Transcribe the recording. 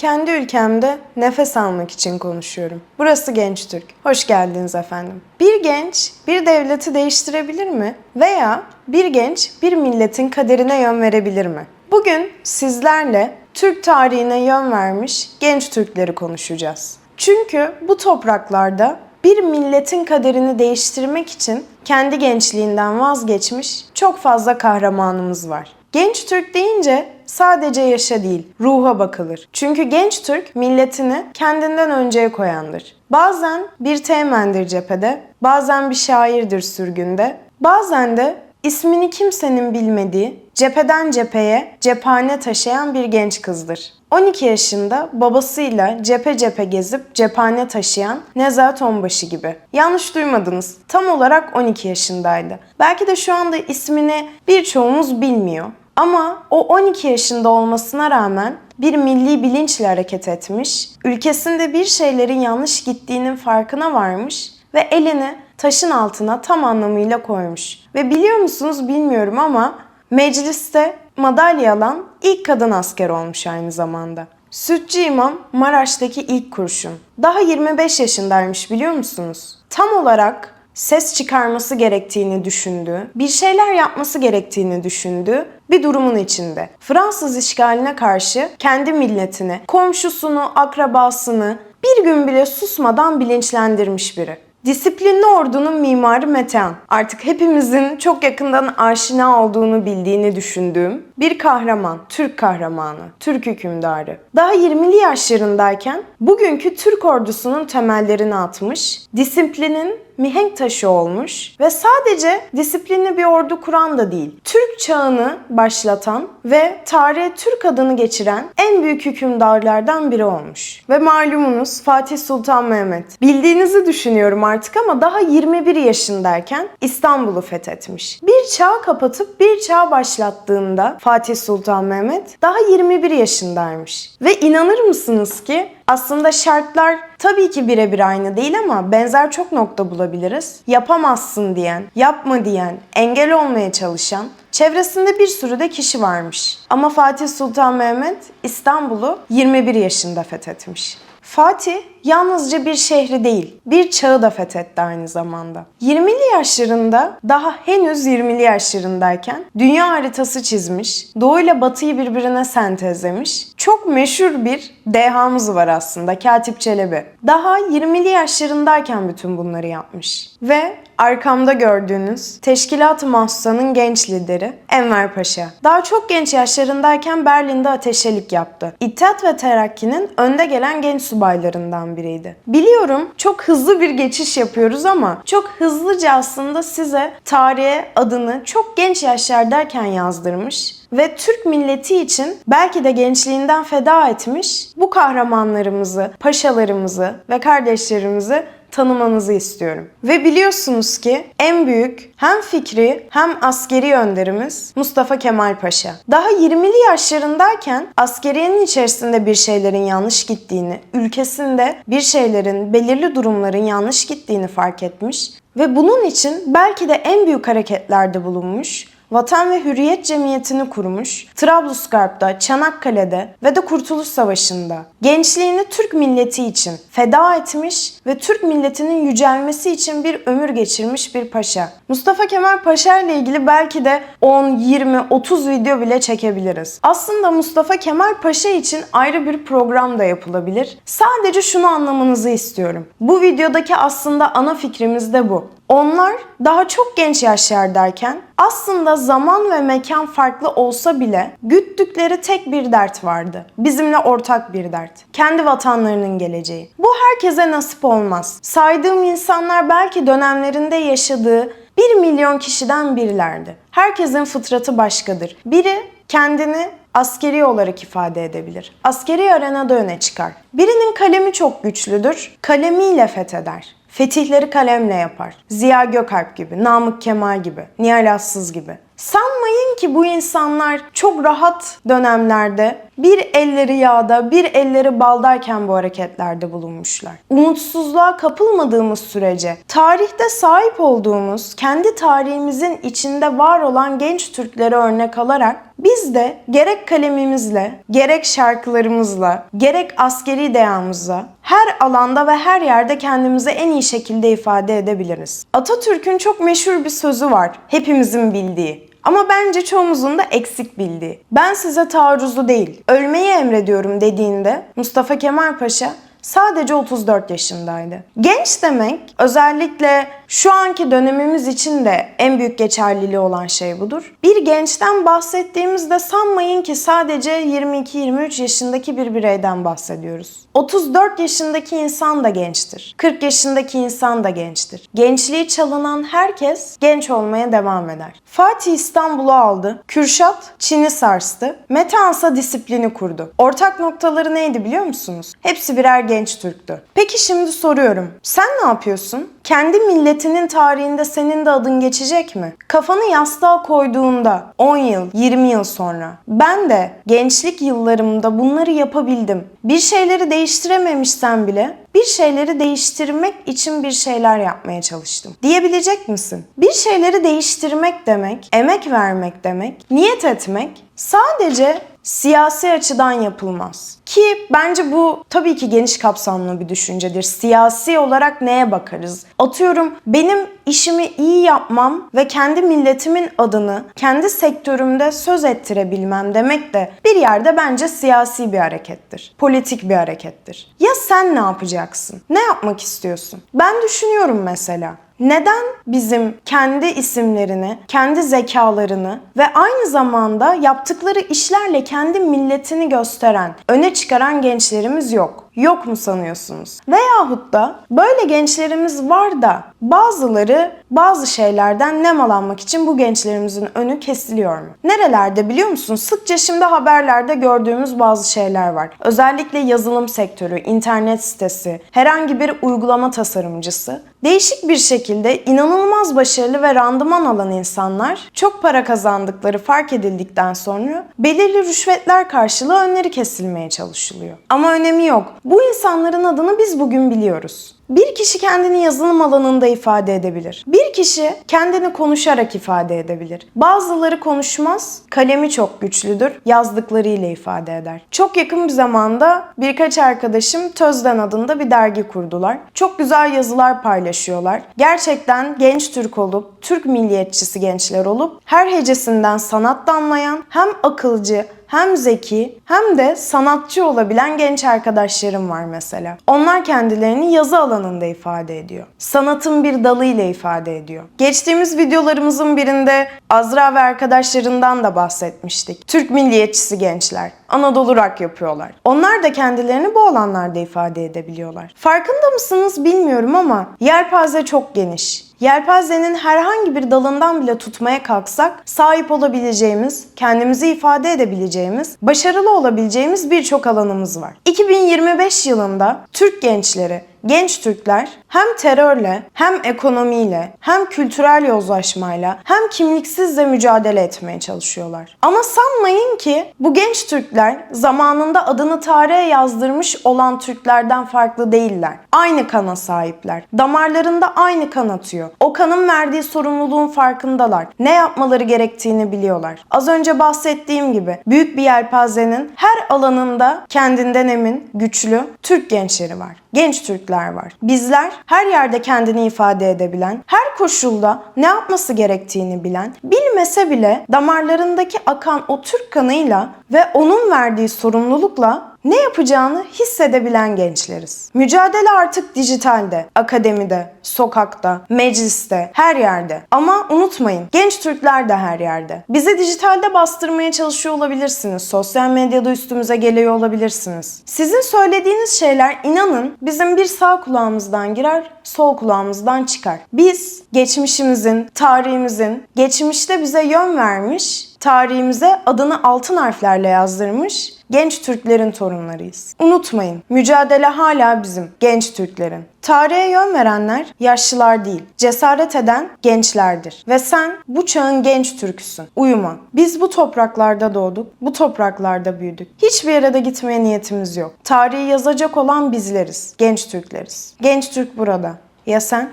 kendi ülkemde nefes almak için konuşuyorum. Burası Genç Türk. Hoş geldiniz efendim. Bir genç bir devleti değiştirebilir mi? Veya bir genç bir milletin kaderine yön verebilir mi? Bugün sizlerle Türk tarihine yön vermiş genç Türkleri konuşacağız. Çünkü bu topraklarda bir milletin kaderini değiştirmek için kendi gençliğinden vazgeçmiş çok fazla kahramanımız var. Genç Türk deyince sadece yaşa değil, ruha bakılır. Çünkü genç Türk milletini kendinden önceye koyandır. Bazen bir teğmendir cephede, bazen bir şairdir sürgünde, bazen de ismini kimsenin bilmediği, cepheden cepheye cephane taşıyan bir genç kızdır. 12 yaşında babasıyla cephe cephe gezip cephane taşıyan Nezahat Onbaşı gibi. Yanlış duymadınız. Tam olarak 12 yaşındaydı. Belki de şu anda ismini birçoğumuz bilmiyor. Ama o 12 yaşında olmasına rağmen bir milli bilinçle hareket etmiş, ülkesinde bir şeylerin yanlış gittiğinin farkına varmış ve elini taşın altına tam anlamıyla koymuş. Ve biliyor musunuz bilmiyorum ama mecliste madalya alan ilk kadın asker olmuş aynı zamanda. Sütçü İmam Maraş'taki ilk kurşun. Daha 25 yaşındaymış biliyor musunuz? Tam olarak ses çıkarması gerektiğini düşündüğü, bir şeyler yapması gerektiğini düşündüğü bir durumun içinde. Fransız işgaline karşı kendi milletini, komşusunu, akrabasını bir gün bile susmadan bilinçlendirmiş biri. Disiplinli ordunun mimarı Metehan. Artık hepimizin çok yakından aşina olduğunu bildiğini düşündüğüm bir kahraman, Türk kahramanı, Türk hükümdarı. Daha 20'li yaşlarındayken bugünkü Türk ordusunun temellerini atmış, disiplinin mihenk taşı olmuş ve sadece disiplinli bir ordu kuran da değil, Türk çağını başlatan ve tarihe Türk adını geçiren en büyük hükümdarlardan biri olmuş. Ve malumunuz Fatih Sultan Mehmet. Bildiğinizi düşünüyorum artık ama daha 21 yaşındayken İstanbul'u fethetmiş. Bir çağ kapatıp bir çağ başlattığında Fatih Sultan Mehmet daha 21 yaşındaymış. Ve inanır mısınız ki aslında şartlar tabii ki birebir aynı değil ama benzer çok nokta bulabiliriz. Yapamazsın diyen, yapma diyen, engel olmaya çalışan, çevresinde bir sürü de kişi varmış. Ama Fatih Sultan Mehmet İstanbul'u 21 yaşında fethetmiş. Fatih yalnızca bir şehri değil, bir çağı da fethetti aynı zamanda. 20'li yaşlarında, daha henüz 20'li yaşlarındayken dünya haritası çizmiş, doğu ile batıyı birbirine sentezlemiş. Çok meşhur bir dehamız var aslında, Katip Çelebi. Daha 20'li yaşlarındayken bütün bunları yapmış. Ve arkamda gördüğünüz Teşkilat-ı Mahsusa'nın genç lideri Enver Paşa. Daha çok genç yaşlarındayken Berlin'de ateşelik yaptı. İttihat ve Terakki'nin önde gelen genç subaylarından biriydi. Biliyorum çok hızlı bir geçiş yapıyoruz ama çok hızlıca aslında size tarihe adını çok genç yaşlardayken yazdırmış ve Türk milleti için belki de gençliğinden feda etmiş bu kahramanlarımızı, paşalarımızı ve kardeşlerimizi tanımanızı istiyorum. Ve biliyorsunuz ki en büyük hem fikri hem askeri önderimiz Mustafa Kemal Paşa. Daha 20'li yaşlarındayken askeriyenin içerisinde bir şeylerin yanlış gittiğini, ülkesinde bir şeylerin, belirli durumların yanlış gittiğini fark etmiş ve bunun için belki de en büyük hareketlerde bulunmuş Vatan ve Hürriyet Cemiyeti'ni kurmuş, Trablusgarp'ta, Çanakkale'de ve de Kurtuluş Savaşı'nda gençliğini Türk milleti için feda etmiş ve Türk milletinin yücelmesi için bir ömür geçirmiş bir paşa. Mustafa Kemal Paşa ile ilgili belki de 10, 20, 30 video bile çekebiliriz. Aslında Mustafa Kemal Paşa için ayrı bir program da yapılabilir. Sadece şunu anlamanızı istiyorum. Bu videodaki aslında ana fikrimiz de bu. Onlar daha çok genç yaşlardayken aslında zaman ve mekan farklı olsa bile güttükleri tek bir dert vardı. Bizimle ortak bir dert. Kendi vatanlarının geleceği. Bu herkese nasip olmaz. Saydığım insanlar belki dönemlerinde yaşadığı 1 milyon kişiden birilerdi. Herkesin fıtratı başkadır. Biri kendini askeri olarak ifade edebilir. Askeri arenada öne çıkar. Birinin kalemi çok güçlüdür. Kalemiyle fetheder. Fetihleri kalemle yapar. Ziya Gökalp gibi, Namık Kemal gibi, Nihal Assız gibi. Sanmayın ki bu insanlar çok rahat dönemlerde bir elleri yağda, bir elleri baldayken bu hareketlerde bulunmuşlar. Umutsuzluğa kapılmadığımız sürece tarihte sahip olduğumuz, kendi tarihimizin içinde var olan genç Türkleri örnek alarak biz de gerek kalemimizle, gerek şarkılarımızla, gerek askeri deyamızla her alanda ve her yerde kendimizi en iyi şekilde ifade edebiliriz. Atatürk'ün çok meşhur bir sözü var, hepimizin bildiği. Ama bence çoğumuzun da eksik bildiği. Ben size taarruzu değil, ölmeyi emrediyorum dediğinde Mustafa Kemal Paşa sadece 34 yaşındaydı. Genç demek özellikle şu anki dönemimiz için de en büyük geçerliliği olan şey budur. Bir gençten bahsettiğimizde sanmayın ki sadece 22-23 yaşındaki bir bireyden bahsediyoruz. 34 yaşındaki insan da gençtir. 40 yaşındaki insan da gençtir. Gençliği çalınan herkes genç olmaya devam eder. Fatih İstanbul'u aldı. Kürşat Çin'i sarstı. Metehansa disiplini kurdu. Ortak noktaları neydi biliyor musunuz? Hepsi birer genç Türktü. Peki şimdi soruyorum. Sen ne yapıyorsun? Kendi milletinin tarihinde senin de adın geçecek mi? Kafanı yastığa koyduğunda 10 yıl, 20 yıl sonra ben de gençlik yıllarımda bunları yapabildim. Bir şeyleri değiştirememişsem bile bir şeyleri değiştirmek için bir şeyler yapmaya çalıştım. Diyebilecek misin? Bir şeyleri değiştirmek demek, emek vermek demek, niyet etmek sadece siyasi açıdan yapılmaz. Ki bence bu tabii ki geniş kapsamlı bir düşüncedir. Siyasi olarak neye bakarız? Atıyorum benim işimi iyi yapmam ve kendi milletimin adını kendi sektörümde söz ettirebilmem demek de bir yerde bence siyasi bir harekettir. Politik bir harekettir. Ya sen ne yapacaksın? Ne yapmak istiyorsun? Ben düşünüyorum mesela. Neden bizim kendi isimlerini, kendi zekalarını ve aynı zamanda yaptıkları işlerle kendi milletini gösteren, öne çıkaran gençlerimiz yok? Yok mu sanıyorsunuz? Veyahut da böyle gençlerimiz var da bazıları bazı şeylerden nemalanmak için bu gençlerimizin önü kesiliyor mu? Nerelerde biliyor musun? Sıkça şimdi haberlerde gördüğümüz bazı şeyler var. Özellikle yazılım sektörü, internet sitesi, herhangi bir uygulama tasarımcısı. Değişik bir şekilde inanılmaz başarılı ve randıman alan insanlar çok para kazandıkları fark edildikten sonra belirli rüşvetler karşılığı önleri kesilmeye çalışılıyor. Ama önemi yok. Bu insanların adını biz bugün biliyoruz. Bir kişi kendini yazılım alanında ifade edebilir. Bir kişi kendini konuşarak ifade edebilir. Bazıları konuşmaz, kalemi çok güçlüdür, yazdıklarıyla ifade eder. Çok yakın bir zamanda birkaç arkadaşım Tözden adında bir dergi kurdular. Çok güzel yazılar paylaşıyorlar. Gerçekten genç Türk olup, Türk milliyetçisi gençler olup, her hecesinden sanat damlayan, hem akılcı, hem zeki hem de sanatçı olabilen genç arkadaşlarım var mesela. Onlar kendilerini yazı alanında ifade ediyor. Sanatın bir dalı ile ifade ediyor. Geçtiğimiz videolarımızın birinde Azra ve arkadaşlarından da bahsetmiştik. Türk milliyetçisi gençler. Anadolu rock yapıyorlar. Onlar da kendilerini bu alanlarda ifade edebiliyorlar. Farkında mısınız bilmiyorum ama yelpaze çok geniş. Yelpazenin herhangi bir dalından bile tutmaya kalksak sahip olabileceğimiz, kendimizi ifade edebileceğimiz, başarılı olabileceğimiz birçok alanımız var. 2025 yılında Türk gençleri genç Türkler hem terörle, hem ekonomiyle, hem kültürel yozlaşmayla, hem kimliksizle mücadele etmeye çalışıyorlar. Ama sanmayın ki bu genç Türkler zamanında adını tarihe yazdırmış olan Türklerden farklı değiller. Aynı kana sahipler. Damarlarında aynı kan atıyor. O kanın verdiği sorumluluğun farkındalar. Ne yapmaları gerektiğini biliyorlar. Az önce bahsettiğim gibi büyük bir yelpazenin her alanında kendinden emin, güçlü Türk gençleri var genç Türkler var. Bizler her yerde kendini ifade edebilen, her koşulda ne yapması gerektiğini bilen, bilmese bile damarlarındaki akan o Türk kanıyla ve onun verdiği sorumlulukla ne yapacağını hissedebilen gençleriz. Mücadele artık dijitalde, akademide, sokakta, mecliste, her yerde. Ama unutmayın, genç Türkler de her yerde. Bizi dijitalde bastırmaya çalışıyor olabilirsiniz. Sosyal medyada üstümüze geliyor olabilirsiniz. Sizin söylediğiniz şeyler inanın bizim bir sağ kulağımızdan girer, sol kulağımızdan çıkar. Biz geçmişimizin, tarihimizin, geçmişte bize yön vermiş Tarihimize adını altın harflerle yazdırmış genç Türklerin torunlarıyız. Unutmayın, mücadele hala bizim, genç Türklerin. Tarihe yön verenler yaşlılar değil, cesaret eden gençlerdir. Ve sen bu çağın genç Türküsün. Uyuma. Biz bu topraklarda doğduk, bu topraklarda büyüdük. Hiçbir yere de gitmeye niyetimiz yok. Tarihi yazacak olan bizleriz, genç Türkleriz. Genç Türk burada. Ya sen?